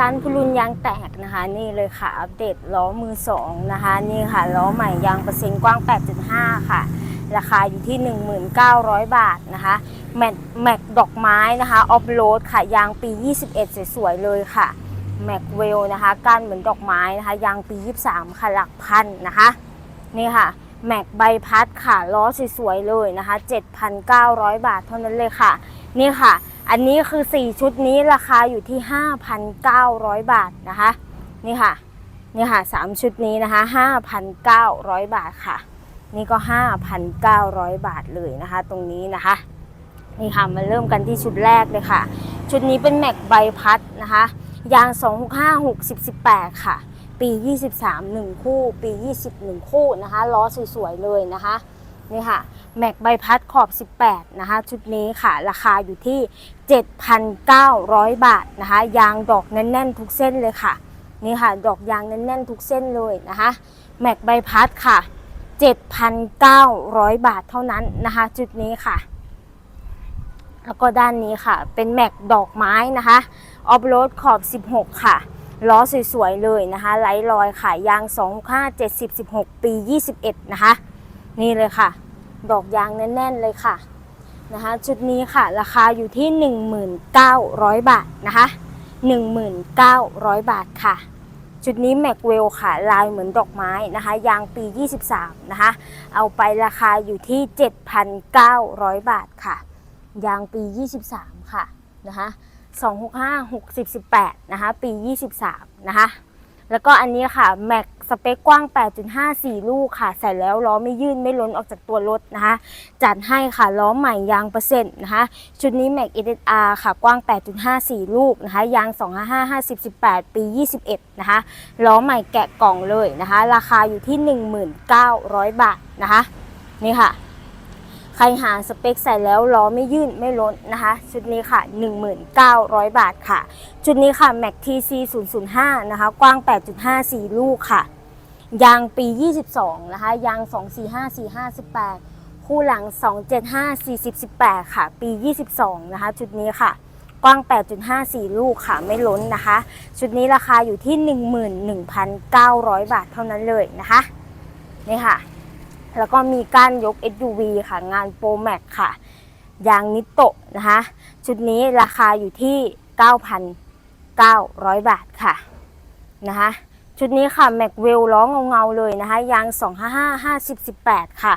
ร้านพุรุนยางแตกนะคะนี่เลยค่ะอัปเดตล้อมือสองนะคะนี่ค่ะล้อใหม่ยางเปอร์เซ็นต์กว้าง 8.5 ค่ะ ราคาอยู่ที่ 19,000 บาทนะคะแม็กแม็กดอกไม้นะคะออฟโรดค่ะยางปี 21 สวยๆเลยค่ะแม็กเวลนะคะก้านเหมือนดอกไม้นะคะยางปี 23 ค่ะหลักพันนะคะนี่ค่ะแม็กใบพัดค่ะล้อสวยๆเลยนะคะ 7,900 บาทเท่านั้นเลยค่ะ นี่ค่ะ อันนี้คือ 4 ชุดนี้ราคาอยู่ที่ 5,900 บาทนะคะ นี่ค่ะ นี่ค่ะ 3 ชุดนี้นะคะ 5,900 บาทค่ะ นี่ก็ 5,900 บาทเลยนะคะ ตรงนี้นะคะ นี่ค่ะ มาเริ่มกันที่ชุดแรกเลยค่ะ ชุดนี้เป็นแม็กใบพัดนะคะ ยาง 265 60 18 ค่ะ ปี 23 1 คู่ ปี 20 1 คู่นะคะ ล้อสวยๆเลยนะคะ นี่ค่ะแม็กใบพัดขอบ 18 นะคะ ชุดนี้ค่ะ ราคาอยู่ที่ 7,900 บาทนะคะ ยางดอกแน่นๆ ทุกเส้นเลยค่ะ นี่ค่ะ ดอกยางแน่นๆ ทุกเส้นเลยนะคะ แม็กใบพัดค่ะ 7,900 บาทเท่านั้นนะคะ จุดนี้ค่ะ แล้วก็ด้านนี้ค่ะ เป็นแม็กดอกไม้นะคะออฟโรดขอบ 16 ค่ะล้อสวยๆเลยนะคะไร้รอยค่ะยาง 25 70 16 ปี 21 นะคะ นี่เลยค่ะ ดอกยางแน่นๆเลยค่ะนะคะชุดนี้ค่ะราคาอยู่ที่ 1,900 บาทนะคะ19,000 บาทค่ะ ชุดนี้แม็กเวลค่ะ ลายเหมือนดอกไม้นะคะ ยางปี 23 นะคะ เอาไปราคาอยู่ที่ 7,900 บาทค่ะ ยางปี 23 ค่ะนะคะ265 60 18 นะคะ ปี 23 นะคะ แล้วก็อันนี้ค่ะแม็ก สเปคกว้าง 8.5 4 ลูกค่ะ ใส่แล้วล้อไม่ยื่นไม่ล้นออกจากตัวรถนะคะ จัดให้ค่ะล้อใหม่ยางเปอร์เซ็นต์นะคะ ชุดนี้แม็ก SSR ค่ะกว้าง 8.5 4 ลูกนะคะ ยาง 255 50 18 ปี 21 นะคะ ล้อใหม่แกะกล่องเลยนะคะ ราคาอยู่ที่ 19,000 บาทนะคะ นี่ค่ะ ใครหาสเปคใส่แล้วล้อไม่ยื่นไม่ล้นนะคะ ชุดนี้ค่ะ 19,000 บาทค่ะ ชุดนี้ค่ะ Mac TC 005 นะคะ กว้าง 8.5 4 ลูกค่ะ ยางปี 22 นะคะ ยาง 245 45 18 คู่หลัง 275 40 18 ค่ะ ปี 22 นะคะ ชุดนี้ค่ะ กว้าง 8.5 4 ลูกค่ะ ไม่ล้นนะคะ ชุดนี้ราคาอยู่ที่ 11,900 บาทเท่านั้นเลยนะคะ นี่ค่ะ แล้วก็มีก้านยก SUV ค่ะ งานโปรแม็กค่ะ ยางนิโตะนะคะ ชุดนี้ราคาอยู่ที่ 9,900 บาทค่ะ นะคะ ชุดนี้ค่ะแม็กเวลล้อเงาๆเลยนะคะยาง 255 50 18 ค่ะ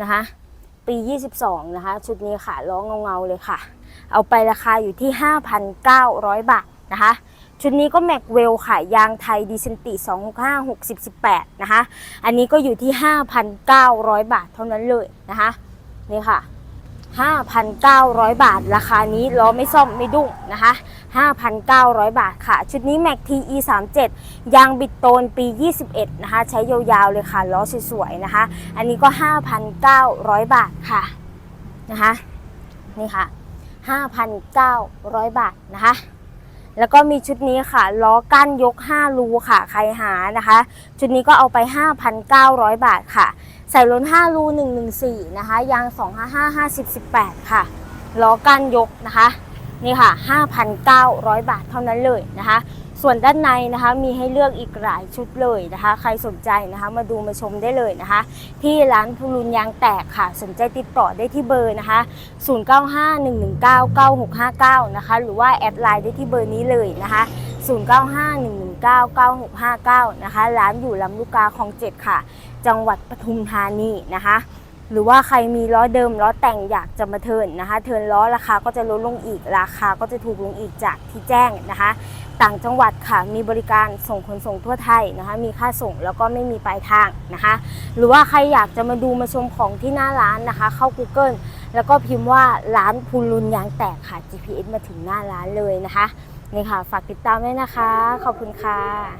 นะคะปี 22 นะคะ ชุดนี้ค่ะล้อเงาๆเลยค่ะ เอาไปราคาอยู่ที่ 5,900 บาทนะคะชุดนี้ก็แม็กเวลค่ะ ยางไทยดีเซนติ265 60 18 นะคะ อันนี้ก็อยู่ที่ 5,900 บาทเท่านั้นเลยนะคะ นี่ค่ะ 5,900 บาท ราคานี้ล้อไม่ซ่อมไม่ดุ้งนะคะ 5,900 บาทค่ะ ชุดนี้ Mac TE 37ยางบิดโตนปี 21 นะคะ ใช้ยาวๆเลยค่ะ ล้อสวยๆนะคะ อันนี้ก็ 5,900 บาทค่ะนะคะ นี่ค่ะ 5,900 บาทนะคะ แล้วก็มีชุดนี้ค่ะล้อกั้นยก 5 รูค่ะ ใครหานะคะ ชุดนี้ก็เอาไป 5,900 บาทค่ะ ใส่ล้น 5 รู 114 นะคะ ยาง 255 50 18 ค่ะล้อกั้นยกนะคะ นี่ค่ะ 5,900 บาทเท่านั้นเลยนะคะ ส่วนด้านในนะคะมีให้เลือกอีกหลายชุดเลยนะคะ ใครสนใจนะคะมาดูมาชมได้เลยนะคะ ที่ร้านพูรุนยางแตกค่ะ สนใจติดต่อได้ที่เบอร์นะคะ 0951199659 นะคะ หรือว่าแอดไลน์ได้ที่เบอร์นี้เลยนะคะ 0951199659 นะคะ ร้านอยู่ลำลูกกาคลองเจ็ดค่ะ จังหวัดปทุมธานีนะคะ หรือว่าใครมีล้อเดิมล้อแต่งอยากจะมาเทินนะคะ เทินล้อราคาก็จะลดลงอีกราคาก็จะถูกลงอีกจากที่แจ้งนะคะ ต่างจังหวัดค่ะมีบริการส่งขนส่งทั่วไทยนะคะ มีค่าส่งแล้วก็ไม่มีปลายทางนะคะ หรือว่าใครอยากจะมาดูมาชมของที่หน้าร้านนะคะ เข้า Google แล้วก็พิมพ์ว่าร้านพูลุนยางแตกค่ะ GPS มาถึงหน้าร้านเลยนะคะนี่ค่ะฝากติดตามด้วยนะคะ ขอบคุณค่ะ